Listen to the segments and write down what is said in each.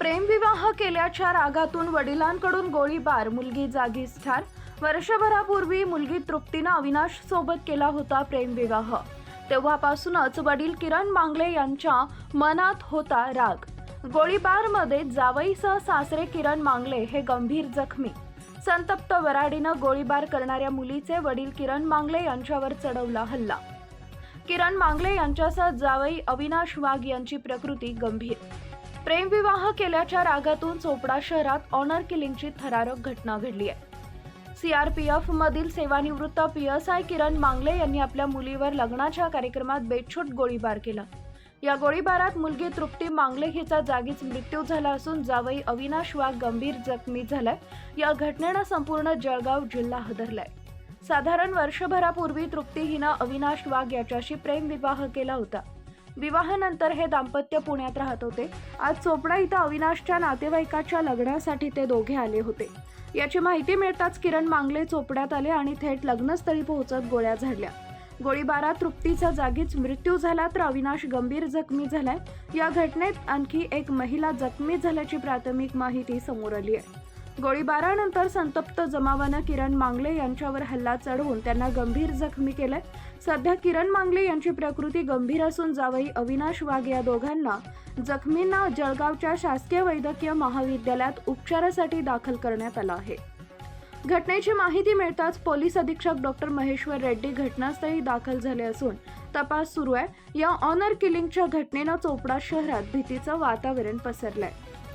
प्रेमविवाह केल्याच्या रागातून वडिलांकडून गोळीबार मुलगी जागीच ठार. वर्षभरापूर्वी मुलगी तृप्तीनं अविनाश सोबत केला होता प्रेमविवाह. तेव्हापासूनच वडील किरण मांगले यांच्या मनात होता राग. गोळीबारमध्ये जावईसह सासरे किरण मांगले हे गंभीर जखमी. संतप्त वराडीनं गोळीबार करणाऱ्या मुलीचे वडील किरण मांगले यांच्यावर चढवला हल्ला. किरण मांगले यांच्यासह जावई अविनाश वाघ यांची प्रकृती गंभीर. प्रेमविवाह केल्याच्या रागातून चोपडा शहरात ऑनर किलिंगची थरारक घटना घडली आहे. सीआरपीएफ मधील सेवानिवृत्त पी एस आय किरण मांगले यांनी आपल्या मुलीवर लग्नाच्या कार्यक्रमात बेछूट गोळीबार केला. या गोळीबारात मुलगी तृप्ती मांगले हिचा जागीच मृत्यू झाला असून जावई अविनाश वाघ गंभीर जखमी झालाय. या घटनेनं संपूर्ण जळगाव जिल्हा हादरलाय. साधारण वर्षभरापूर्वी तृप्ती हिनं अविनाश वाघ याच्याशी प्रेमविवाह केला होता. विवाहानंतर हे दाम्पत्य पुण्यात राहत होते. आज चोपडा इथं अविनाशच्या नातेवाईकाच्या लग्नासाठी ते दोघे आले होते. याची माहिती मिळताच किरण मांगले चोपड्यात आले आणि थेट लग्नस्थळी पोहोचत गोळ्या झाडल्या. गोळीबारात तृप्तीचा जागीच मृत्यू झाला तर अविनाश गंभीर जखमी झालाय. या घटनेत आणखी एक महिला जखमी झाल्याची प्राथमिक माहिती समोर आली आहे. गोळीबारानंतर संतप्त जमावानं किरण मांगले यांच्यावर हल्ला चढवून त्यांना गंभीर जखमी केलंय. सध्या किरण मांगले यांची प्रकृती गंभीर असून जावई अविनाश वाघ या दोघांना जखमींना जळगावच्या शासकीय वैद्यकीय महाविद्यालयात उपचारासाठी दाखल करण्यात आलं आहे. घटनेची माहिती मिळताच पोलीस अधीक्षक डॉक्टर महेश्वर रेड्डी घटनास्थळी दाखल झाले असून तपास सुरू आहे. या ऑनर किलिंगच्या घटनेनं चोपडा शहरात भीतीचं वातावरण पसरलंय.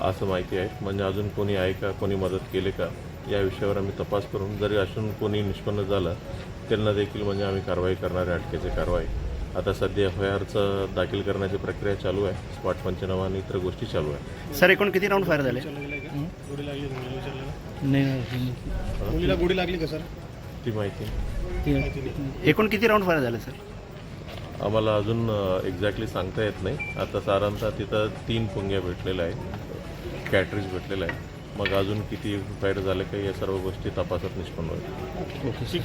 असं माहिती आहे. म्हणजे अजून कोणी आहे का कोणी मदत केली का या विषयावर आम्ही तपास करून जरी असून कोणी निष्पन्न झालं त्यांना देखील म्हणजे आम्ही कारवाई करणार आहे अटकेची कारवाई. आता सध्या एफ आय आरचं दाखल करण्याची प्रक्रिया चालू आहे. स्पॉट पंचनामा आणि इतर गोष्टी चालू आहे. सर एकूण किती राऊंड फायर झाले? नाही नाही. मुलीला गोडी लागली का सर? ती माहिती. ती- एकूण किती राऊंड फायर झाले सर? आम्हाला अजून एक्झॅक्टली सांगता येत नाही. आता साधारणतः तिथं तीन पुंग्या भेटलेल्या आहेत. कॅटरीज भेटलेलं आहे. मग अजून किती फायर झाले काही या सर्व गोष्टी तपासात निष्पन्न होईल. ओके